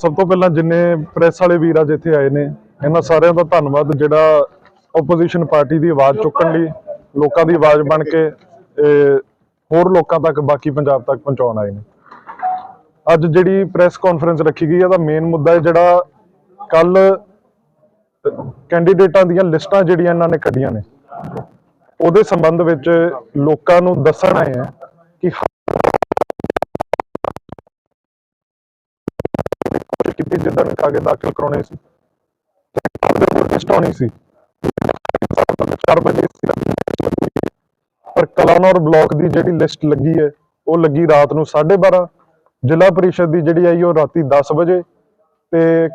ਸਭ ਤੋਂ ਪਹਿਲਾਂ ਜਿੰਨੇ ਪ੍ਰੈਸ ਵਾਲੇ ਵੀਰ ਅੱਜ ਇੱਥੇ ਆਏ ਨੇ, ਇਹਨਾਂ ਸਾਰਿਆਂ ਦਾ ਧੰਨਵਾਦ, ਜਿਹੜਾ ਆਪੋਜੀਸ਼ਨ ਪਾਰਟੀ ਦੀ ਆਵਾਜ਼ ਚੁੱਕਣ ਲਈ ਲੋਕਾਂ ਦੀ ਆਵਾਜ਼ ਬਣ ਕੇ ਹੋਰ ਲੋਕਾਂ ਤੱਕ, ਬਾਕੀ ਪੰਜਾਬ ਤੱਕ ਪਹੁੰਚਾਉਣ ਆਏ ਨੇ। ਅੱਜ ਜਿਹੜੀ ਪ੍ਰੈਸ ਕਾਨਫਰੰਸ ਰੱਖੀ ਗਈ ਹੈ ਦਾ ਮੇਨ ਮੁੱਦਾ ਹੈ ਜਿਹੜਾ ਕੱਲ ਕੈਂਡੀਡੇਟਾਂ ਦੀਆਂ ਲਿਸਟਾਂ ਜਿਹੜੀਆਂ ਇਹਨਾਂ ਨੇ ਕੱਢੀਆਂ ਨੇ, ਉਹਦੇ ਸੰਬੰਧ ਵਿੱਚ ਲੋਕਾਂ ਨੂੰ ਦੱਸਣ ਆਏ ਆ ਕਿ ਜਿੱਦਾਂ ਕਾਗਜ਼ ਦਾਖਲ ਕਰਾਉਣੇ ਸੀ। ਲਿਸਟ ਆਉਣੀ ਸੀ। 4 ਵਜੇ ਸੀ ਪਰ ਕਲਾਨੌਰ ਬਲਾਕ ਦੀ ਜਿਹੜੀ ਲਿਸਟ ਲੱਗੀ ਹੈ ਉਹ ਲੱਗੀ ਰਾਤ ਨੂੰ 12:30 ਜ਼ਿਲ੍ਹਾ ਪਰਿਸ਼ਦ ਦੀ ਜਿਹੜੀ ਆਈ ਉਹ ਰਾਤੀ 10 ਵਜੇ ਤੇ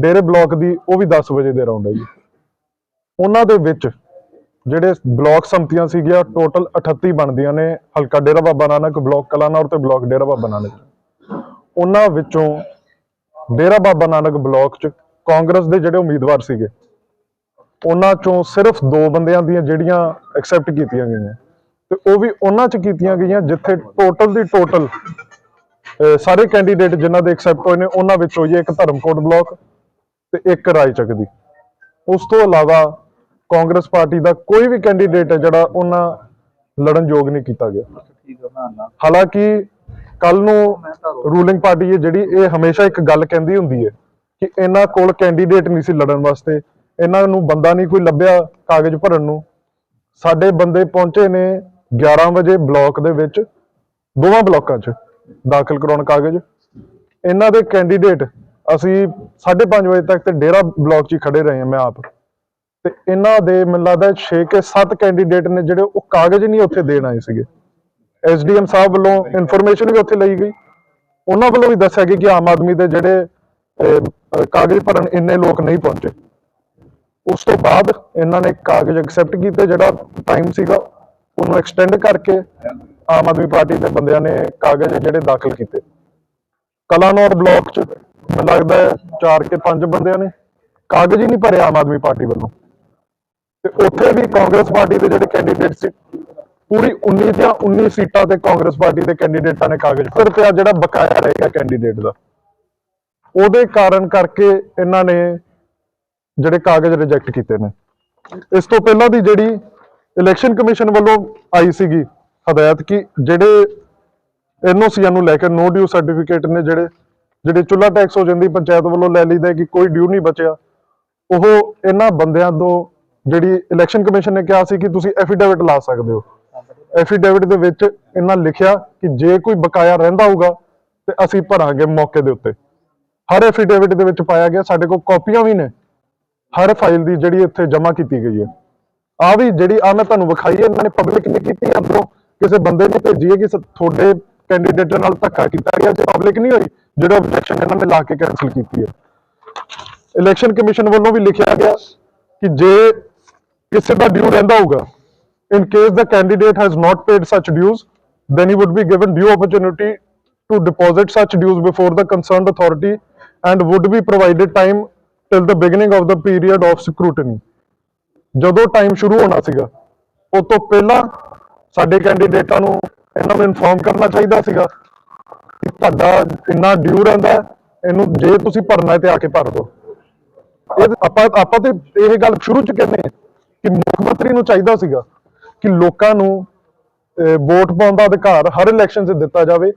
ਡੇਰੇ ਬਲਾਕ ਦੀ ਉਹ ਵੀ 10 ਵਜੇ ਦੇ ਅਰਾਊਂਡ ਆਈ ਉਹਨਾਂ ਦੇ ਵਿੱਚ ਜਿਹੜੇ ਬਲਾਕ ਸੰਮਤੀਆਂ ਸੀਗੀਆਂ ਟੋਟਲ 38 ਬਣਦੀਆਂ ਨੇ। ਹਲਕਾ ਡੇਰਾ ਬਾਬਾ ਨਾਨਕ ਬਲਾਕ ਕਲਾਨੌਰ ਤੇ ਬਲਾਕ ਡੇਰਾ ਬਾਬਾ ਨਾਨਕ। ਉਹਨਾਂ ਵਿੱਚੋਂ ਡੇਰਾ ਬਾਬਾ ਨਾਨਕ ਬਲਾਕ ਚ ਕਾਂਗਰਸ ਦੇ ਜਿਹੜੇ ਉਮੀਦਵਾਰ ਸੀਗੇ ਉਹਨਾਂ ਚੋਂ ਸਿਰਫ ਦੋ ਬੰਦਿਆਂ ਦੀਆਂ ਜਿਹੜੀਆਂ ਐਕਸੈਪਟ ਕੀਤੀਆਂ ਗਈਆਂ ਤੇ ਉਹ ਵੀ ਉਹਨਾਂ ਚ ਕੀਤੀਆਂ ਗਈਆਂ ਜਿੱਥੇ ਟੋਟਲ ਦੀ ਟੋਟਲ ਸਾਰੇ ਕੈਂਡੀਡੇਟ ਜਿਨ੍ਹਾਂ ਦੇ ਐਕਸੈਪਟ ਹੋਏ ਨੇ ਉਹਨਾਂ ਵਿੱਚੋਂ ਹੀ ਇੱਕ ਧਰਮਕੋਟ ਬਲਾਕ ਤੇ ਇੱਕ ਰਾਏਚੱਕ ਦੀ। ਉਸ ਤੋਂ ਇਲਾਵਾ ਕਾਂਗਰਸ ਪਾਰਟੀ ਦਾ ਕੋਈ ਵੀ ਕੈਂਡੀਡੇਟ ਹੈ ਜਿਹੜਾ ਉਹਨਾਂ ਲੜਨ ਯੋਗ ਨਹੀਂ ਕੀਤਾ ਗਿਆ। ਹਾਲਾਂਕਿ ਕੱਲ ਨੂੰ ਰੂਲਿੰਗ ਪਾਰਟੀ ਹੈ ਜਿਹੜੀ ਇਹ ਹਮੇਸ਼ਾ ਇੱਕ ਗੱਲ ਕਹਿੰਦੀ ਹੁੰਦੀ ਹੈ ਕਿ ਇਹਨਾਂ ਕੋਲ ਕੈਂਡੀਡੇਟ ਨਹੀਂ ਸੀ ਲੜਨ ਵਾਸਤੇ ਇਹਨਾਂ ਨੂੰ ਬੰਦਾ ਨਹੀਂ ਕੋਈ ਲੱਭਿਆ ਕਾਗਜ਼ ਭਰਨ ਨੂੰ। ਸਾਡੇ ਬੰਦੇ ਪਹੁੰਚੇ ਨੇ 11 ਵਜੇ ਬਲਾਕ ਦੇ ਵਿੱਚ ਦੋਵਾਂ ਬਲਾਕਾਂ 'ਚ ਦਾਖਲ ਕਰਾਉਣ ਕਾਗਜ਼। ਇਹਨਾਂ ਦੇ ਕੈਂਡੀਡੇਟ ਅਸੀਂ 5:30 ਵਜੇ ਤੱਕ ਤੇ ਡੇਰਾ ਬਲਾਕ 'ਚ ਖੜੇ ਰਹੇ ਹਾਂ ਮੈਂ ਆਪ। ਤੇ ਇਹਨਾਂ ਦੇ ਮੈਨੂੰ ਲੱਗਦਾ 6 ਕੇ 7 ਕੈਂਡੀਡੇਟ ਨੇ ਜਿਹੜੇ ਉਹ ਕਾਗਜ਼ ਨਹੀਂ ਉੱਥੇ ਦੇਣ ਆਏ ਸੀਗੇ। ਐਸਡੀਐਮ ਸਾਹਿਬ ਵੱਲੋਂ ਇਨਫੋਰਮੇਸ਼ਨ ਵੀ ਉੱਥੇ ਲਈ ਗਈ। ਉਹਨਾਂ ਵੱਲੋਂ ਵੀ ਦੱਸਿਆ ਗਿਆ ਕਿ ਆਮ ਆਦਮੀ ਦੇ ਜਿਹੜੇ ਕਾਗਜ਼ ਭਰਨ ਇੰਨੇ ਲੋਕ ਨਹੀਂ ਪਹੁੰਚੇ। ਉਸ ਤੋਂ ਬਾਅਦ ਇਹਨਾਂ ਨੇ ਕਾਗਜ਼ ਐਕਸੈਪਟ ਕੀਤੇ ਜਿਹੜਾ ਟਾਈਮ ਸੀਗਾ ਉਹਨੂੰ ਐਕਸਟੈਂਡ ਕਰਕੇ ਆਮ ਆਦਮੀ ਪਾਰਟੀ ਦੇ ਬੰਦਿਆਂ ਨੇ ਕਾਗਜ਼ ਜਿਹੜੇ ਦਾਖਲ ਕੀਤੇ। ਕਲਾਨੌਰ ਬਲਾਕ ਚ ਮੈਨੂੰ ਲੱਗਦਾ ਹੈ 4 ਕੇ 5 ਬੰਦਿਆਂ ਨੇ ਕਾਗਜ਼ ਹੀ ਨਹੀਂ ਭਰੇ ਆਮ ਆਦਮੀ ਪਾਰਟੀ ਵੱਲੋਂ। ਤੇ ਉੱਥੇ ਵੀ ਕਾਂਗਰਸ ਪਾਰਟੀ ਦੇ ਜਿਹੜੇ ਕੈਂਡੀਡੇਟ ਸੀ ਪੂਰੀ 19 ਦੀਆਂ 19 ਸੀਟਾਂ ਤੇ ਕਾਂਗਰਸ ਪਾਰਟੀ ਦੇ ਕੈਂਡੀਡੇਟਾਂ ਨੇ ਕਾਗਜ਼ ਭਰ ਰੁਪਿਆ ਜਿਹੜਾ ਬਕਾਇਆ ਰਹੇਗਾ ਕੈਂਡੀਡੇਟ ਦਾ। ਉਹਦੇ ਕਾਰਨ ਕਰਕੇ ਇਹਨਾਂ ਨੇ ਜਿਹੜੇ ਕਾਗਜ਼ ਰਿਜੈਕਟ ਕੀਤੇ ਨੇ। ਇਸ ਤੋਂ ਪਹਿਲਾਂ ਦੀ ਜਿਹੜੀ ਇਲੈਕਸ਼ਨ ਕਮਿਸ਼ਨ ਵੱਲੋਂ ਆਈ ਸੀਗੀ ਹਦਾਇਤ ਕਿ ਜਿਹੜੇ ਐਨਓਸੀਆਂ ਨੂੰ ਲੈ ਕੇ ਨੋ ਡਿਊ ਸਰਟੀਫਿਕੇਟ ਨੇ ਜਿਹੜੇ ਜਿਹੜੇ ਚੁੱਲਾ ਟੈਕਸ ਹੋ ਜਾਂਦੀ ਪੰਚਾਇਤ ਵੱਲੋਂ ਲੈ ਲਈਦਾ ਕਿ ਕੋਈ ਡਿਊ ਨਹੀਂ ਬਚਿਆ, ਉਹ ਇਹਨਾਂ ਬੰਦਿਆਂ ਤੋਂ ਜਿਹੜੀ ਇਲੈਕਸ਼ਨ ਕਮਿਸ਼ਨ ਨੇ ਕਿਹਾ ਸੀ ਕਿ ਤੁਸੀਂ ਐਫੀਡੇਵਿਟ ਲਾ ਸਕਦੇ ਹੋ। ਐਫੀਡੇਵਿਟ ਦੇ ਵਿੱਚ ਇਹਨਾਂ ਲਿਖਿਆ ਕਿ ਜੇ ਕੋਈ ਬਕਾਇਆ ਰਹਿੰਦਾ ਹੋਊਗਾ ਤੇ ਅਸੀਂ ਭਰਾਂਗੇ ਮੌਕੇ ਦੇ ਉੱਤੇ। ਹਰ ਐਫੀਡੇਵਿਟ ਦੇ ਵਿੱਚ ਪਾਇਆ ਗਿਆ, ਸਾਡੇ ਕੋਲ ਕਾਪੀਆਂ ਵੀ ਨੇ। ਹਰ ਫਾਈਲ ਦੀ ਜਿਹੜੀ ਇੱਥੇ ਜਮ੍ਹਾਂ ਕੀਤੀ ਗਈ ਹੈ। ਆ ਵੀ ਜਿਹੜੀ ਆ ਮੈਂ ਤੁਹਾਨੂੰ ਵਿਖਾਈ ਹੈ, ਇਹਨਾਂ ਨੇ ਪਬਲਿਕ ਨੇ ਕੀਤੀ ਹੈ ਅੰਦਰੋਂ ਕਿਸੇ ਬੰਦੇ ਨੇ ਭੇਜੀ ਹੈ ਕਿ ਤੁਹਾਡੇ ਕੈਂਡੀਡੇਟ ਨਾਲ ਧੱਕਾ ਕੀਤਾ ਗਿਆ ਤੇ ਪਬਲਿਕ ਨਹੀਂ ਹੋਈ, ਜਿਹੜਾ ਆਬਜੈਕਸ਼ਨ ਇਹਨਾਂ ਨੇ ਲਾ ਕੇ ਕੈਨਸਲ ਕੀਤੀ ਹੈ। ਇਲੈਕਸ਼ਨ ਕਮਿਸ਼ਨ ਵੱਲੋਂ ਵੀ ਲਿਖਿਆ ਗਿਆ ਕਿ ਜੇ ਕਿਸੇ ਦਾ ਡਿਊ ਰਹਿੰਦਾ ਹੋਊਗਾ in case the candidate has not paid such dues then he would be given due opportunity to deposit such dues before the concerned authority and would be provided time till the beginning of the period of scrutiny ਜਦੋਂ time ਸ਼ੁਰੂ ਹੋਣਾ ਸੀਗਾ ਉਸ ਤੋਂ ਪਹਿਲਾਂ ਸਾਡੇ ਕੈਂਡੀਡੇਟਾਂ ਨੂੰ ਇਹਨਾਂ ਨੂੰ ਇਨਫੋਰਮ ਕਰਨਾ ਚਾਹੀਦਾ ਸੀਗਾ ਕਿ ਤੁਹਾਡਾ ਇੰਨਾ ਡਿਊ ਰਹਿੰਦਾ ਹੈ, ਇਹਨੂੰ ਜੇ ਤੁਸੀਂ ਭਰਨਾ ਹੈ ਤੇ ਆ ਕੇ ਭਰ ਦਿਓ ਇਹ ਆਪਾਂ ਆਪਾਂ ਤੇ ਇਹ ਗੱਲ ਸ਼ੁਰੂ ਚ ਕਹਿੰਦੇ ਹਾਂ ਕਿ ਮੁੱਖ ਮੰਤਰੀ ਨੂੰ ਚਾਹੀਦਾ ਸੀਗਾ ਕਿ ਲੋਕਾਂ ਨੂੰ ਵੋਟ ਪਾਉਣ ਦਾ ਅਧਿਕਾਰ ਹਰ ਇਲੈਕਸ਼ਨ 'ਚ ਦਿੱਤਾ ਜਾਵੇ,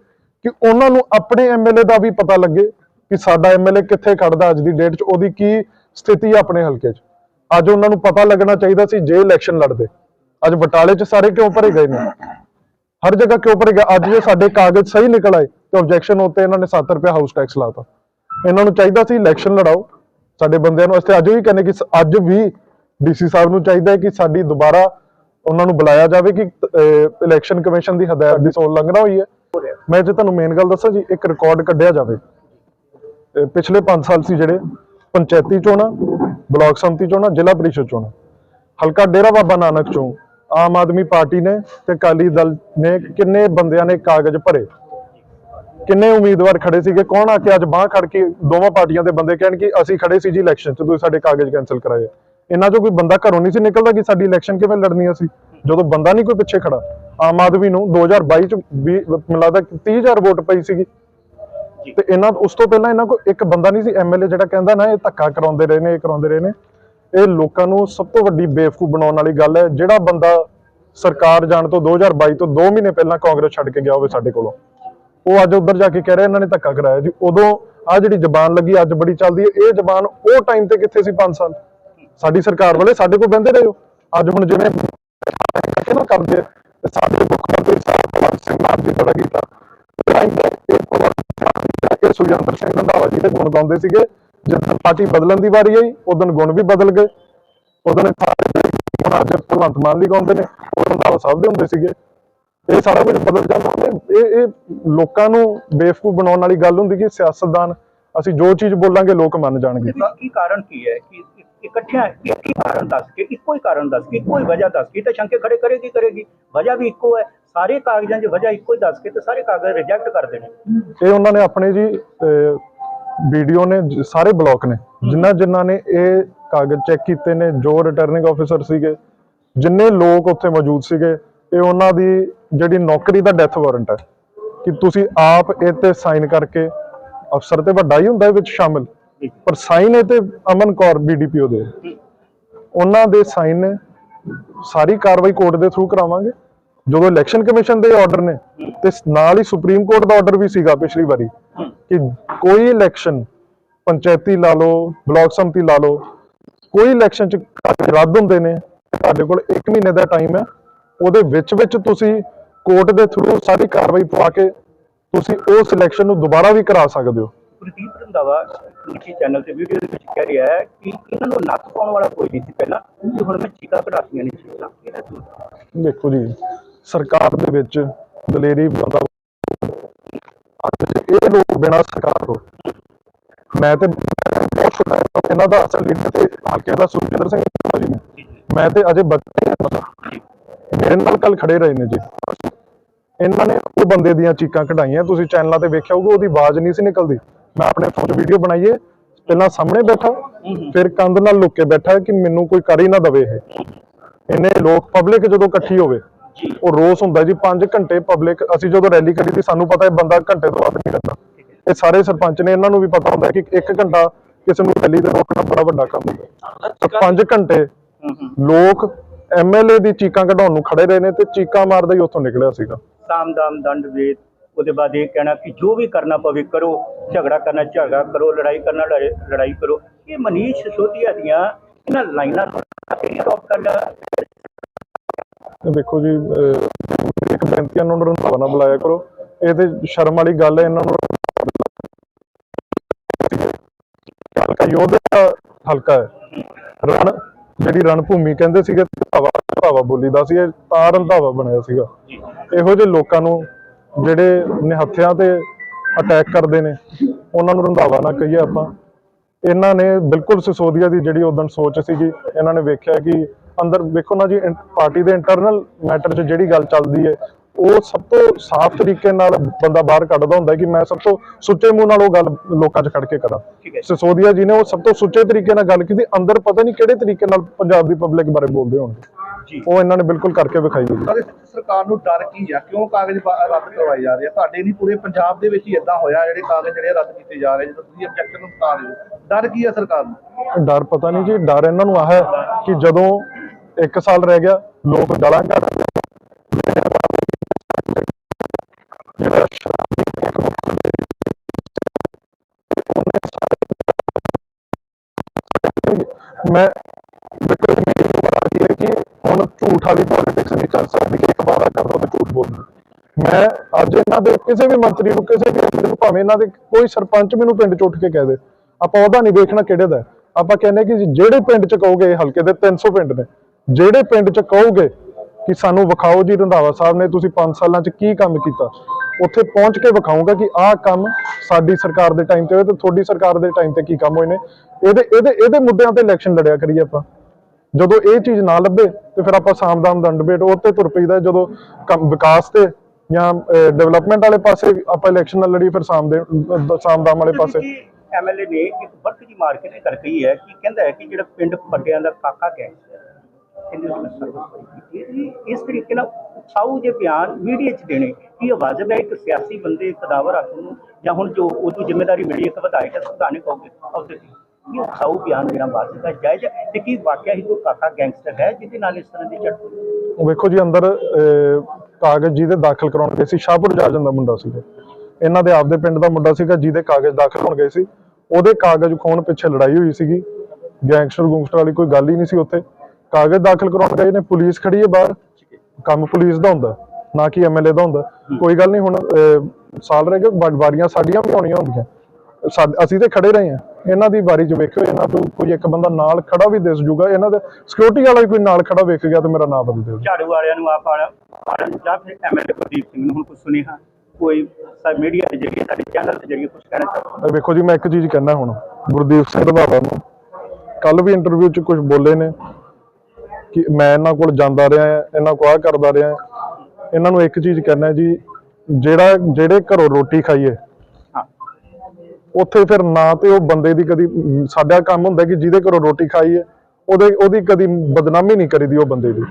ਕਿ ਉਹਨਾਂ ਨੂੰ ਆਪਣੇ ਐਮਐਲਏ ਦਾ ਵੀ ਪਤਾ ਲੱਗੇ ਕਿ ਸਾਡਾ ਐਮਐਲਏ ਕਿੱਥੇ ਖੜਦਾ ਅੱਜ ਦੀ ਡੇਟ 'ਚ, ਉਹਦੀ ਕੀ ਸਥਿਤੀ ਹੈ ਆਪਣੇ ਹਲਕੇ 'ਚ। ਅੱਜ ਉਹਨਾਂ ਨੂੰ ਪਤਾ ਲੱਗਣਾ ਚਾਹੀਦਾ ਸੀ ਜੇ ਇਲੈਕਸ਼ਨ ਲੜਦੇ। ਅੱਜ ਬਟਾਲੇ 'ਚ ਸਾਰੇ ਕਿਉਂ ਭਰੇ ਗਏ ਨੇ? ਹਰ ਜਗ੍ਹਾ ਕਿਉਂ ਭਰੇ ਗਏ? ਅੱਜ ਜੇ ਸਾਡੇ ਕਾਗਜ਼ ਸਹੀ ਨਿਕਲ ਆਏ ਤੇ ਆਬਜੈਕਸ਼ਨ ਉੱਤੇ ਇਹਨਾਂ ਨੇ 7 ਰੁਪਏ ਹਾਊਸ ਟੈਕਸ ਲਾਤਾ ਇਹਨਾਂ ਨੂੰ ਚਾਹੀਦਾ ਸੀ ਇਲੈਕਸ਼ਨ ਲੜਾਓ। ਸਾਡੇ ਬੰਦਿਆਂ ਨੂੰ ਅਸੀਂ ਅੱਜ ਵੀ ਕਹਿੰਦੇ ਕਿ ਅੱਜ ਵੀ ਡੀਸੀ ਸਾਹਿਬ ਨੂੰ ਚਾਹੀਦਾ ਹੈ ਕਿ ਸਾਡੀ ਦੁਬਾਰਾ ਉਹਨਾਂ ਨੂੰ ਬੁਲਾਇਆ ਜਾਵੇ ਕਿ ਇਲੈਕਸ਼ਨ ਕਮਿਸ਼ਨ ਦੀ ਹਦਾਇਤ ਦੀ ਸੋਲ ਲੰਘਣਾ ਹੋਈ ਹੈ। ਮੈਂ ਜੇ ਤੁਹਾਨੂੰ ਮੇਨ ਗੱਲ ਦੱਸਾਂ ਜੀ, ਇੱਕ ਰਿਕਾਰਡ ਕੱਢਿਆ ਜਾਵੇ। ਪਿਛਲੇ 5 ਸਾਲ ਸੀ ਜਿਹੜੇ, ਪੰਚਾਇਤੀ ਚੋਣਾਂ, ਬਲਾਕ ਸੰਮਤੀ ਚੋਣਾਂ, ਜ਼ਿਲ੍ਹਾ ਪਰਿਸ਼ਦ ਚੋਣਾਂ। ਹਲਕਾ ਡੇਰਾ ਬਾਬਾ ਨਾਨਕ ਚੋਂ ਆਮ ਆਦਮੀ ਪਾਰਟੀ ਨੇ ਤੇ ਅਕਾਲੀ ਦਲ ਨੇ ਕਿੰਨੇ ਬੰਦਿਆਂ ਨੇ ਕਾਗਜ਼ ਭਰੇ? ਕਿੰਨੇ ਉਮੀਦਵਾਰ ਖੜੇ ਸੀਗੇ? ਕੌਣ ਆ ਕੇ ਅੱਜ ਬਾਹ ਖੜ ਕੇ ਦੋਵਾਂ ਪਾਰਟੀਆਂ ਦੇ ਬੰਦੇ ਕਹਿਣ ਕਿ ਅਸੀਂ ਖੜੇ ਸੀ ਜੀ ਇਲੈਕਸ਼ਨ 'ਚ, ਤੁਸੀਂ ਸਾਡੇ ਕਾਗਜ਼ ਕੈਨਸਲ ਕਰਾਏ ਇਹਨਾਂ 'ਚੋਂ ਕੋਈ ਬੰਦਾ ਘਰੋਂ ਨਹੀਂ ਸੀ ਨਿਕਲਦਾ ਕਿ ਸਾਡੀ ਇਲੈਕਸ਼ਨ ਕਿਵੇਂ ਲੜਨੀ ਆ ਸੀ ਜਦੋਂ ਬੰਦਾ ਨਹੀਂ ਕੋਈ ਪਿੱਛੇ ਖੜਾ ਆਮ ਆਦਮੀ ਨੂੰ 2022 ਚ ਮੈਨੂੰ ਲੱਗਦਾ ਕਿ 30000 ਵੋਟ ਪਈ ਸੀਗੀ। ਤੇ ਇਹਨਾਂ ਉਸ ਤੋਂ ਪਹਿਲਾਂ ਇਹਨਾਂ ਕੋਲ ਇੱਕ ਬੰਦਾ ਨਹੀਂ ਸੀ ਐਮਐਲਏ ਜਿਹੜਾ ਕਹਿੰਦਾ ਨਾ ਇਹ ਧੱਕਾ ਕਰਾਉਂਦੇ ਰਹੇ ਨੇ ਇਹ ਕਰਾਉਂਦੇ ਰਹੇ ਨੇ। ਇਹ ਲੋਕਾਂ ਨੂੰ ਸਭ ਤੋਂ ਵੱਡੀ ਬੇਵਕੂਫ ਬਣਾਉਣ ਵਾਲੀ ਗੱਲ ਹੈ ਜਿਹੜਾ ਬੰਦਾ ਸਰਕਾਰ ਜਾਣ ਤੋਂ 2022 ਤੋਂ 2 ਮਹੀਨੇ ਪਹਿਲਾਂ ਕਾਂਗਰਸ ਛੱਡ ਕੇ ਗਿਆ ਹੋਵੇ ਸਾਡੇ ਕੋਲੋਂ ਉਹ ਅੱਜ ਉੱਧਰ ਜਾ ਕੇ ਕਹਿ ਰਿਹਾ ਇਹਨਾਂ ਨੇ ਧੱਕਾ ਕਰਾਇਆ ਜੀ। ਉਦੋਂ ਆ ਜਿਹੜੀ ਜ਼ਬਾਨ ਲੱਗੀ ਅੱਜ ਬੜੀ ਚੱਲਦੀ ਹੈ। ਇਹ ਜ਼ਬਾਨ ਉਹ ਟਾਈਮ ਤੇ ਕਿੱਥੇ ਸੀ? 5 ਸਾਲ। ਸਾਡੀ ਸਰਕਾਰ ਵਾਲੇ ਸਾਡੇ ਕੋਲ ਬੰਦੇ ਰਹੇ ਹੋ। ਅੱਜ ਹੁਣ ਜਿਵੇਂ ਕਿਹਨਾਂ ਕਰਦੇ ਸਾਡੇ ਮੁੱਖ ਮੰਤਰੀ ਸਾਹਿਬ ਭਗਵੰਤ ਸਿੰਘ ਮਾਨ ਜੀ ਬੜਾ ਕੀਤਾ। ਇਹ ਭਗਵੰਤ ਸਿੰਘ ਰੰਧਾਵਾ ਜੀ ਦੇ ਗੁਣ ਗਾਉਂਦੇ ਸੀਗੇ। ਜਦੋਂ ਪਾਰਟੀ ਬਦਲਣ ਦੀ ਵਾਰੀ ਆਈ ਉਦੋਂ ਗੁਣ ਵੀ ਬਦਲ ਗਏ। ਉਦੋਂ ਸਾਰੇ ਹੁਣ ਅੱਜ ਭਗਵੰਤ ਮਾਨ ਲਈ ਗਾਉਂਦੇ ਨੇ, ਉਹ ਰੰਧਾਵਾ ਸਾਹਿਬ ਦੇ ਹੁੰਦੇ ਸੀਗੇ। ਇਹ ਸਾਰਾ ਕੁਝ ਬਦਲ ਜਾਂਦਾ। ਇਹ ਇਹ ਲੋਕਾਂ ਨੂੰ ਬੇਵਕੂਫ ਬਣਾਉਣ ਵਾਲੀ ਗੱਲ ਹੁੰਦੀ ਕਿ ਸਿਆਸਤਦਾਨ ਅਸੀਂ ਜੋ ਚੀਜ਼ ਬੋਲਾਂਗੇ ਲੋਕ ਮੰਨ ਜਾਣਗੇ। ਕੀ ਕਾਰਨ ਕੀ ਹੈ? ਕਿ ਇਕੱਠਿਆਂ ਇੱਕ ਹੀ ਕਾਰਨ ਦੱਸ ਕੇ ਇੱਕੋ ਹੀ ਕਾਰਨ ਦੱਸ ਕੇ ਇੱਕੋ ਹੀ ਵਜ੍ਹਾ ਦੱਸ ਕੇ ਤਾਂ ਸ਼ੰਕੇ ਖੜੇ ਕਰੇਗੀ ਕਰੇਗੀ। ਵਜ੍ਹਾ ਵੀ ਇੱਕੋ ਹੈ। ਸਾਰੇ ਕਾਗਜ਼ਾਂ 'ਚ ਵਜ੍ਹਾ ਇੱਕੋ ਹੀ ਦੱਸ ਕੇ ਤੇ ਸਾਰੇ ਕਾਗਜ਼ ਰਿਜੈਕਟ ਕਰ ਦੇਣੇ। ਇਹ ਉਹਨਾਂ ਨੇ ਆਪਣੇ ਜੀ ਵੀਡੀਓ ਨੇ ਸਾਰੇ ਬਲੌਕ ਨੇ। ਜਿਨ੍ਹਾਂ ਜਿਨ੍ਹਾਂ ਨੇ ਇਹ ਕਾਗਜ਼ ਚੈੱਕ ਕੀਤੇ ਨੇ ਜੋ ਰਿਟਰਨਿੰਗ ਆਫੀਸਰ ਸੀਗੇ ਜਿੰਨੇ ਲੋਕ ਉੱਥੇ ਮੌਜੂਦ ਸੀਗੇ ਇਹ ਉਹਨਾਂ ਦੀ ਜਿਹੜੀ ਨੌਕਰੀ ਦਾ ਡੈਥ ਵਾਰੰਟ ਹੈ। ਕਿ ਤੁਸੀਂ ਆਪ ਇਹ ਤੇ ਸਾਈਨ ਕਰਕੇ ਅਫਸਰ ਤੇ ਵੱਡਾ ਹੀ ਹੁੰਦਾ ਵਿੱਚ ਸ਼ਾਮਿਲ। ਪਰ ਸਾਈਨ ਇਹ ਤੇ ਅਮਨ ਕੌਰ ਬੀਡੀਪੀਓ ਦੇ। ਉਹਨਾਂ ਦੇ ਸਾਈਨ ਨੇ ਸਾਰੀ ਕਾਰਵਾਈ ਕੋਰਟ ਦੇ ਥਰੂ ਕਰਾਵਾਂਗੇ। ਜਦੋਂ ਇਲੈਕਸ਼ਨ ਕਮਿਸ਼ਨ ਦੇ ਆਰਡਰ ਨੇ ਤੇ ਨਾਲ ਹੀ ਸੁਪਰੀਮ ਕੋਰਟ ਦਾ ਆਰਡਰ ਵੀ ਸੀਗਾ ਪਿਛਲੀ ਵਾਰੀ ਕਿ ਕੋਈ ਇਲੈਕਸ਼ਨ ਪੰਚਾਇਤੀ ਲਾ ਲਓ ਬਲਾਕ ਸੰਮਤੀ ਲਾ ਲਓ ਕੋਈ ਇਲੈਕਸ਼ਨ ਚ ਰੱਦ ਹੁੰਦੇ ਨੇ ਤੁਹਾਡੇ ਕੋਲ 1 ਮਹੀਨੇ ਦਾ ਟਾਈਮ ਹੈ। ਉਹਦੇ ਵਿੱਚ ਵਿੱਚ ਤੁਸੀਂ ਕੋਰਟ ਦੇ ਥਰੂ ਸਾਰੀ ਕਾਰਵਾਈ ਪਵਾ ਕੇ ਤੁਸੀਂ ਉਸ ਇਲੈਕਸ਼ਨ ਨੂੰ ਦੁਬਾਰਾ ਵੀ ਕਰਾ ਸਕਦੇ ਹੋ। ਪ੍ਰਦੀਪ ਰੰਧਾਵਾ ਨਿੱਕੀ ਚੈਨਲ ਤੇ ਵੀਡੀਓ ਦੇ ਵਿੱਚ ਕਹਿ ਰਿਹਾ ਹੈ ਕਿ ਇਹਨਾਂ ਨੂੰ ਨੱਥ ਪਾਉਣ ਵਾਲਾ ਕੋਈ ਨਹੀਂ ਸੀ ਪਹਿਲਾਂ ਹੁਣ ਮੈਂ ਚੀਕਾ ਕਢਾਤੀਆਂ ਨੇ ਚੀਕਾਂ? ਦੇਖੋ ਜੀ ਸਰਕਾਰ ਦੇ ਵਿੱਚ ਦਲੇਰੀ ਬੰਦਾ ਅੱਜ ਇਹ ਲੋਕ ਬਿਨਾਂ ਸਰਕਾਰ ਤੋਂ। ਮੈਂ ਤੇ ਬਹੁਤ ਛੋਟਾ ਇਹਨਾਂ ਦਾ ਅਸਲ ਲੀਡਰ ਤੇ ਹਲਕੇ ਦਾ ਸੁਖਜਿੰਦਰ ਸਿੰਘ ਜੀ। ਮੈਂ ਤੇ ਅਜੇ ਬੱਚੇ ਪਤਾ ਮੇਰੇ ਨਾਲ ਕੱਲ ਖੜੇ ਰਹੇ ਨੇ ਜੀ। ਇਹਨਾਂ ਨੇ ਉਹ ਬੰਦੇ ਦੀਆਂ ਚੀਕਾਂ ਕਢਾਈਆਂ। ਤੁਸੀਂ ਚੈਨਲਾਂ ਤੇ ਵੇਖਿਆ ਹੋਊਗਾ, ਉਹਦੀ ਆਵਾਜ਼ ਨਹੀਂ ਸੀ ਨਿਕਲਦੀ। ਮੈਂ ਆਪਣੇ ਫੋਨ 'ਚ ਵੀਡੀਓ ਬਣਾਈਏ ਪਹਿਲਾਂ ਸਾਹਮਣੇ ਬੈਠਾ, ਫਿਰ ਕੰਧ ਨਾਲ ਲੁੱਕ ਕੇ ਬੈਠਾ ਕਿ ਮੈਨੂੰ ਕੋਈ ਕਰ ਹੀ ਨਾ ਦਵੇ ਇਹ। ਇਹਨੇ ਲੋਕ ਪਬਲਿਕ ਜਦੋਂ ਇਕੱਠੀ ਹੋਵੇ, ਉਹ ਰੋਸ ਹੁੰਦਾ ਜੀ 5 ਘੰਟੇ ਪਬਲਿਕ ਅਸੀਂ ਜਦੋਂ ਰੈਲੀ ਕਰੀ ਸੀ, ਸਾਨੂੰ ਪਤਾ ਹੈ ਬੰਦਾ ਘੰਟੇ ਤੋਂ ਵੱਧ ਨਹੀਂ ਰਹਿੰਦਾ। ਇਹ ਸਾਰੇ ਸਰਪੰਚ ਨੇ ਇਹਨਾਂ ਨੂੰ ਵੀ ਪਤਾ ਹੁੰਦਾ ਕਿ 1 ਘੰਟਾ ਕਿਸੇ ਨੂੰ ਰੈਲੀ ਤੇ ਰੋਕਣਾ ਬੜਾ ਵੱਡਾ ਕੰਮ ਹੁੰਦਾ। ਤਾਂ 5 ਘੰਟੇ ਹੂੰ ਹੂੰ ਲੋਕ ਐਮਐਲਏ ਦੀ ਚੀਕਾਂ ਕਢਾਉਣ ਨੂੰ ਖੜੇ ਰਹੇ ਨੇ ਤੇ ਚੀਕਾਂ ਮਾਰਦਾ ਹੀ ਉੱਥੋਂ ਨਿਕਲਿਆ ਸੀਗਾ। ਸਾਮ ਦਾਮ ਦੰਡ ਵੇਦ, ਉਹਦੇ ਬਾਅਦ ਇਹ ਕਹਿਣਾ ਕਿ ਜੋ ਵੀ ਕਰਨਾ ਪਵੇ ਕਰੋ, ਝਗੜਾ ਕਰਨਾ, ਝਗੜਾ ਕਰੋ, ਲੜਾਈ ਕਰਨਾ ਲੜਾਈ ਕਰੋ। ਇਹ ਮਨੀਸ਼ ਸਿਸੋਦੀਆ ਦੀਆਂ ਇਹਨਾਂ ਲਾਈਨਾਂ ਨੂੰ ਕਰਨਾ ਤੇ ਦੇਖੋ ਜੀ ਇੱਕ ਬੇਨਤੀ ਇਹਨਾਂ ਨੂੰ ਰੰਧਾਵਾ ਨਾ ਬੁਲਾਇਆ ਕਰੋ। ਇਹ ਤੇ ਸ਼ਰਮ ਵਾਲੀ ਗੱਲ ਹੈ, ਇਹਨਾਂ ਨੂੰ ਹਲਕਾ ਯੋਧਾ ਹਲਕਾ ਹੈ। ਰਣ, ਜਿਹੜੀ ਰਣ ਭੂਮੀ ਕਹਿੰਦੇ ਸੀਗੇ ਧਾਵਾ ਧਾਵਾ ਬੋਲੀਦਾ ਸੀ ਇਹ ਤਾਂ ਰੰਧਾਵਾ ਬਣਿਆ ਸੀਗਾ। ਇਹੋ ਜਿਹੇ ਲੋਕਾਂ ਨੂੰ ਜਿਹੜੇ ਨਿਹੱਥਿਆਂ ਤੇ ਅਟੈਕ ਕਰਦੇ ਨੇ ਉਹਨਾਂ ਨੂੰ ਰੰਧਾਵਾ ਨਾ ਕਹੀਏ ਆਪਾਂ। ਇਹਨਾਂ ਨੇ ਬਿਲਕੁਲ ਸਿਸੋਦੀਆ ਦੀ ਜਿਹੜੀ ਉਦੋਂ ਸੋਚ ਸੀਗੀ ਇਹਨਾਂ ਨੇ ਵੇਖਿਆ ਕਿ ਅੰਦਰ ਵੇਖੋ ਨਾ ਜੀ ਪਾਰਟੀ ਦੇ ਇੰਟਰਨਲ ਮੈਟਰ 'ਚ ਜਿਹੜੀ ਗੱਲ ਚੱਲਦੀ ਹੈ ਉਹ ਸਭ ਤੋਂ ਸਾਫ਼ ਤਰੀਕੇ ਨਾਲ ਬੰਦਾ ਬਾਹਰ ਕੱਢਦਾ ਹੁੰਦਾ ਕਿ ਮੈਂ ਸਭ ਤੋਂ ਸੁੱਚੇ ਮੂੰਹ ਨਾਲ ਉਹ ਗੱਲ ਲੋਕਾਂ 'ਚ ਖੜ ਕੇ ਕਰਾਂ। ਸਿਸੋਦੀਆ ਜੀ ਨੇ ਉਹ ਸਭ ਤੋਂ ਸੁੱਚੇ ਤਰੀਕੇ ਨਾਲ ਗੱਲ ਕੀਤੀ। ਅੰਦਰ ਪਤਾ ਨਹੀਂ ਕਿਹੜੇ ਤਰੀਕੇ ਨਾਲ ਪੰਜਾਬ ਦੀ ਪਬਲਿਕ ਬਾਰੇ ਬੋਲਦੇ ਹੋਣਗੇ ਉਹ ਇਹਨਾਂ ਨੇ ਬਿਲਕੁਲ ਕਰਕੇ ਵਿਖਾਈ ਸਾਰੇ ਸਰਕਾਰ ਨੂੰ ਡਰ ਕੀ ਆ? ਕਿਉਂ ਕਾਗਜ਼ ਰੱਦ ਕਰਵਾਏ ਜਾ ਰਹੇ ਆ? ਤੁਹਾਡੇ ਨਹੀਂ ਪੂਰੇ ਪੰਜਾਬ ਦੇ ਵਿੱਚ ਹੀ ਇਦਾਂ ਹੋਇਆ ਜਿਹੜੇ ਕਾਗਜ਼ ਜਿਹੜੇ ਰੱਦ ਕੀਤੇ ਜਾ ਰਹੇ ਜਦੋਂ ਤੁਸੀਂ ਆਬਜੈਕਸ਼ਨ ਨੂੰ ਬਤਾ ਰਹੇ ਹੋ। ਡਰ ਕੀ ਆ ਸਰਕਾਰ ਨੂੰ? ਡਰ ਪਤਾ ਨਹੀਂ ਜੀ ਡਰ ਇਹਨਾਂ ਨੂੰ ਆਹ ਹੈ ਕਿ ਜਦੋਂ 1 ਸਾਲ ਰਹਿ ਗਿਆ ਲੋਕ ਗਾਲਾਂ ਕੱਢ ਮੈਂ ਦੇਖੋ ਮੇਰੀ ਵਾਰ ਹੈ ਕਿ ਹੁਣ ਝੂਠ ਵਾਲੀ ਪੋਲਿਟਿਕਸ ਨਹੀਂ ਚੱਲ ਸਕਦੀ ਕਿ ਇੱਕ ਵਾਰ ਕਰ ਤੇ ਝੂਠ ਬੋਲਣਾ। ਮੈਂ ਅੱਜ ਇਹਨਾਂ ਦੇ ਕਿਸੇ ਵੀ ਮੰਤਰੀ ਨੂੰ, ਕਿਸੇ ਵੀ ਐਮਐਲਏ ਨੂੰ, ਭਾਵੇਂ ਇਹਨਾਂ ਦੇ ਕੋਈ ਸਰਪੰਚ ਮੈਨੂੰ ਪਿੰਡ ਚ ਉੱਠ ਕੇ ਕਹਿ ਦੇ, ਆਪਾਂ ਉਹਦਾ ਨਹੀਂ ਵੇਖਣਾ ਕਿਹੜੇ ਦਾ ਆਪਾਂ ਕਹਿੰਦੇ ਕਿ ਜਿਹੜੇ ਪਿੰਡ ਚ ਕਹੋਗੇ ਹਲਕੇ ਦੇ 300 ਪਿੰਡ ਨੇ, ਜਿਹੜੇ ਪਿੰਡ ਚ ਕਹੋਗੇ ਕਿ ਸਾਨੂੰ ਵਿਖਾਓ ਜੀ ਰੰਧਾਵਾ ਸਾਹਿਬ ਨੇ ਤੁਸੀਂ 5 ਸਾਲਾਂ ਚ ਕੀ ਕੰਮ ਕੀਤਾ ਉੱਥੇ ਪਹੁੰਚ ਕੇ ਵਿਖਾਊਂਗਾ ਕਿ ਆਹ ਕੰਮ ਸਾਡੀ ਸਰਕਾਰ ਦੇ ਟਾਈਮ ਤੇ ਹੋਏ ਤੇ ਤੁਹਾਡੀ ਸਰਕਾਰ ਦੇ ਟਾਈਮ ਤੇ ਕੀ ਕੰਮ ਹੋਏ ਨੇ। ਇਹਦੇ ਇਹਦੇ ਇਹਦੇ ਮੁੱਦਿਆਂ ਤੇ ਇਲੈਕਸ਼ਨ ਲੜਿਆ ਕਰੀਏ ਆਪਾਂ। ਜਦੋਂ ਇਹ ਚੀਜ਼ ਨਾ ਲੱਭੇ ਤੇ ਫਿਰ ਆਪਾਂ ਸਾਮਦਾਮ ਦੰਡ ਡਿਬੇਟ ਉਹ ਤੇ ਤੁਰ ਪਈਦਾ ਜਦੋਂ ਕੰਮ- ਵਿਕਾਸ ਤੇ ਜਾਂ ਡਿਵੈਲਪਮੈਂਟ ਵਾਲੇ ਪਾਸੇ ਆਪਾਂ ਇਲੈਕਸ਼ਨ ਨਾਲ ਲੜੀ ਫਿਰ ਸਾਮ ਦੇ ਅਹ ਸਾਮਦਾਮ ਵਾਲੇ ਪਾਸੇ। ਐਮਐਲਏ ਨੇ ਇੱਕ ਬਰਕ ਜੀ ਮਾਰ ਕੇ ਕਰ ਕਹੀ ਹੈ ਕਿ ਕਹਿੰਦਾ ਹੈ ਕਿ ਜਿਹੜਾ ਪਿੰਡ ਪੱਟਿਆਂ ਦਾ ਕਾਕਾ ਗੈਂਗਸਟਰ ਕਹਿੰਦੇ ਉਹਦੀ ਸਰਵਿਸ ਕੀਤੀ ਹੈ। ਇਸ ਤਰੀਕੇ ਨਾਲ ਸਾਊ ਜੇ ਬਿਆਨ ਮੀਡੀਆ 'ਚ ਦੇਣੇ, ਕੀ ਇਹ ਵਾਜਬ ਹੈ ਇੱਕ ਸਿਆਸੀ ਬੰਦੇ ਇੱਕ ਦਾਅਵਾ ਨੂੰ? ਜਾਂ ਹੁਣ ਜੋ ਉਹਦੀ ਜ਼ਿੰਮੇਵਾਰੀ ਮਿਲੀ, ਇੱਕ ਵਿਧਾਇਕ ਹੈ ਸੰਵਿਧਾਨਿਕ ਅਹੁਦੇ ਅਹੁਦੇ ਤੇ। ਇਹ ਸਾਊ ਬਿਆਨ ਦੇਣਾ ਵਾਜਬ ਹੈ, ਜਾਇਜ਼ ਹੈ? ਤੇ ਕੀ ਵਾਕਿਆ ਹੀ ਕੋਈ ਕਾਕਾ ਗੈਂਗਸਟਰ ਹੈ ਜਿਹਦੇ ਨਾਲ ਇਸ ਤਰ੍ਹਾਂ ਦੀ ਝੜਪ ਵੇਖੋ ਜੀ, ਅੰਦਰ ਕਾਗਜ਼ ਜਿਹਦੇ ਦਾਖਲ ਕਰਾਉਣ ਗਏ ਸੀ, ਸ਼ਾਹਪੁਰ ਜਾਜਨ ਦਾ ਮੁੰਡਾ ਸੀਗਾ। ਇਹਨਾਂ ਦੇ ਆਪਦੇ ਪਿੰਡ ਦਾ ਮੁੰਡਾ ਸੀਗਾ, ਜਿਹਦੇ ਕਾਗਜ਼ ਦਾਖਲ ਹੋਣ ਗਏ ਸੀ। ਉਹਦੇ ਕਾਗਜ਼ ਖੋਣ ਪਿੱਛੇ ਲੜਾਈ ਹੋਈ ਸੀਗੀ। ਗੈਂਗਸਟਰ ਗੁੰਗਸਟਰ ਵਾਲੀ ਕੋਈ ਗੱਲ ਹੀ ਨਹੀਂ ਸੀ ਉੱਥੇ। ਕਾਗਜ਼ ਦਾਖਲ ਕਰਾਉਣ ਗਏ ਨੇ ਪੁਲਿਸ ਖੜੀ ਹੈ ਬਾਹਰ। ਕੰਮ ਪੁਲਿਸ ਦਾ ਹੁੰਦਾ ਨਾ ਕਿ ਐਮਐਲਏ ਦਾ ਹੁੰਦਾ। ਕੋਈ ਗੱਲ ਨਹੀਂ ਹੁਣ ਸਾਲ ਰਹਿ ਗਏ ਵਾਰੀਆਂ ਸਾਡੀਆਂ ਵੀ ਆਉਣੀਆਂ ਹੁੰਦੀਆਂ। ਅਸੀਂ ਤੇ ਖੜੇ ਰਹੇ ਹਾਂ। ਇਹਨਾਂ ਦੀ ਵਾਰੀ 'ਚ ਵੇਖਿਓ ਇਹਨਾਂ ਤੋਂ ਕੋਈ ਇੱਕ ਬੰਦਾ ਨਾਲ ਖੜਾ ਵੀ ਦਿਸ ਜੂਗਾ ਇਹਨਾਂ ਦੇ ਸਿਕਿਉਰਿਟੀ ਵਾਲਾ ਵੀ ਕੋਈ ਨਾਲ ਖੜਾ ਵੇਖ ਗਿਆ ਤੇ ਮੇਰਾ ਨਾਮ ਬਦਲ ਦਿਓ ਝਾੜੂ ਵਾਲਿਆਂ ਨੂੰ ਆਪ ਨੂੰ ਜਾਂ ਫਿਰ ਐਮਐਲਏ ਪ੍ਰਦੀਪ ਸਿੰਘ ਨੂੰ ਹੁਣ ਕੁਝ ਸੁਨੇਹਾ। ਕੋਈ ਸਾ ਮੀਡੀਆ ਦੇ ਜਰੀਏ ਸਾਡੇ ਚੈਨਲ ਦੇ ਜਰੀਏ ਕੁਝ ਕਹਿਣਾ ਚਾਹੁੰਦਾ ਵੇਖੋ ਜੀ ਮੈਂ ਇੱਕ ਚੀਜ਼ ਕਹਿਣਾ ਹੁਣ ਗੁਰਦੀਪ ਸਿੰਘ ਰੰਧਾਵਾ ਨੂੰ। ਕੱਲ ਵੀ ਇੰਟਰਵਿਊ 'ਚ ਕੁਝ ਬੋਲੇ ਨੇ। ਕਿ ਮੈਂ ਇਹਨਾਂ ਕੋਲ ਜਾਂਦਾ ਰਿਹਾ ਹਾਂ ਇਹਨਾਂ ਕੋਲ ਆ ਕਰਦਾ ਰਿਹਾ। ਹਾਂ। ਇਹਨਾਂ ਨੂੰ ਇੱਕ ਚੀਜ਼ ਕਹਿਣਾ ਜੀ ਜਿਹੜਾ ਜਿਹੜੇ ਘਰੋਂ ਰੋਟੀ ਖਾਈਏ ਹਾਂ। ਉੱਥੇ ਫਿਰ ਨਾ ਤੇ ਉਹ ਬੰਦੇ ਦੀ ਕਦੀ ਸਾਡਾ ਕੰਮ ਹੁੰਦਾ ਕਿ ਜਿਹਦੇ ਘਰੋਂ ਰੋਟੀ ਖਾਈਏ ਉਹਦੇ ਉਹਦੀ ਕਦੀ ਬਦਨਾਮੀ ਨਹੀਂ ਕਰੀਦੀ ਉਹ ਬੰਦੇ ਦੀ।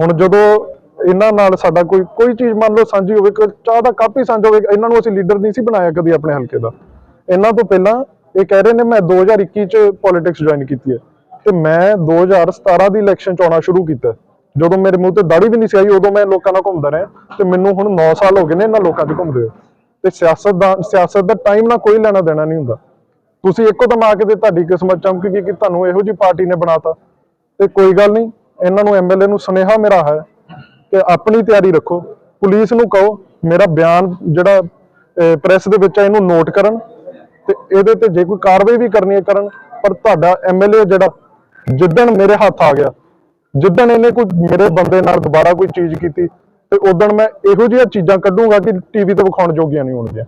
ਹੁਣ ਜਦੋਂ ਇਹਨਾਂ ਨਾਲ ਸਾਡਾ ਕੋਈ ਕੋਈ ਚੀਜ਼ ਮੰਨ ਲਓ ਸਾਂਝੀ ਹੋਵੇ ਕੋਈ ਚਾਹ ਦਾ ਕੱਪ ਹੀ ਸਾਂਝਾ ਹੋਵੇ ਇਹਨਾਂ ਨੂੰ ਅਸੀਂ ਲੀਡਰ ਨਹੀਂ ਸੀ ਬਣਾਇਆ ਕਦੀ ਆਪਣੇ ਹਲਕੇ ਦਾ। ਇਹਨਾਂ ਤੋਂ ਪਹਿਲਾਂ ਇਹ ਕਹਿ ਰਹੇ ਨੇ ਮੈਂ 2021 ਚ ਪੋਲਿਟਿਕਸ ਜੁਆਇਨ ਕੀਤੀ ਹੈ। ਤੇ ਮੈਂ 2017 ਦੀ ਇਲੈਕਸ਼ਨ ਚ ਆਉਣਾ ਸ਼ੁਰੂ ਕੀਤਾ ਜਦੋਂ ਮੇਰੇ ਮੂੰਹ ਤੇ ਦਾੜੀ ਵੀ ਨਹੀਂ ਸੀ ਆਈ, ਉਦੋਂ ਮੈਂ ਲੋਕਾਂ ਨਾਲ ਘੁੰਮਦਾ ਰਿਹਾ ਤੇ ਮੈਨੂੰ ਹੁਣ 9 ਸਾਲ ਹੋ ਗਏ ਨੇ ਇਹਨਾਂ ਲੋਕਾਂ 'ਚ ਘੁੰਮਦੇ ਤੇ ਸਿਆਸਤ ਦਾ ਸਿਆਸਤ ਦਾ ਟਾਈਮ ਨਾਲ ਕੋਈ ਲੈਣਾ ਦੇਣਾ ਨਹੀਂ ਹੁੰਦਾ। ਤੁਸੀਂ ਇੱਕੋ ਦਮ ਆ ਕੇ ਤੇ ਤੁਹਾਡੀ ਕਿਸਮਤ ਚਮਕ ਗਈ ਕਿ ਤੁਹਾਨੂੰ ਇਹੋ ਜੀ ਪਾਰਟੀ ਨੇ ਬਣਾਤਾ। ਤੇ ਕੋਈ ਗੱਲ ਨਹੀਂ, ਇਹਨਾਂ ਨੂੰ ਐਮਐਲਏ ਨੂੰ ਸੁਨੇਹਾ ਮੇਰਾ ਹੈ ਕਿ ਆਪਣੀ ਤਿਆਰੀ ਰੱਖੋ। ਪੁਲਿਸ ਨੂੰ ਕਹੋ, ਮੇਰਾ ਬਿਆਨ ਜਿਹੜਾ ਪ੍ਰੈਸ ਦੇ ਵਿੱਚ ਹੈ, ਇਹਨੂੰ ਨੋਟ ਕਰਨ। ਤੇ ਇਹਦੇ ਤੇ ਜੇ ਕੋਈ ਕਾਰਵਾਈ ਵੀ ਕਰਨੀ ਹੈ ਕਰਨ, ਪਰ ਤੁਹਾਡਾ ਐਮਐਲਏ ਜਿਹੜਾ ਜਿੱਦਣ ਮੇਰੇ ਹੱਥ ਆ ਗਿਆ, ਜਿੱਦਣ ਇਹਨੇ ਕੋਈ ਮੇਰੇ ਬੰਦੇ ਨਾਲ ਦੁਬਾਰਾ ਕੋਈ ਚੀਜ਼ ਕੀਤੀ ਤੇ ਉਦੋਂ ਮੈਂ ਇਹੋ ਜਿਹੀਆਂ ਚੀਜ਼ਾਂ ਕੱਢੂੰਗਾ ਕਿ ਟੀਵੀ ਤੇ ਵਿਖਾਉਣ ਜੋਗੀਆਂ ਨਹੀਂ ਹੋਣਗੀਆਂ।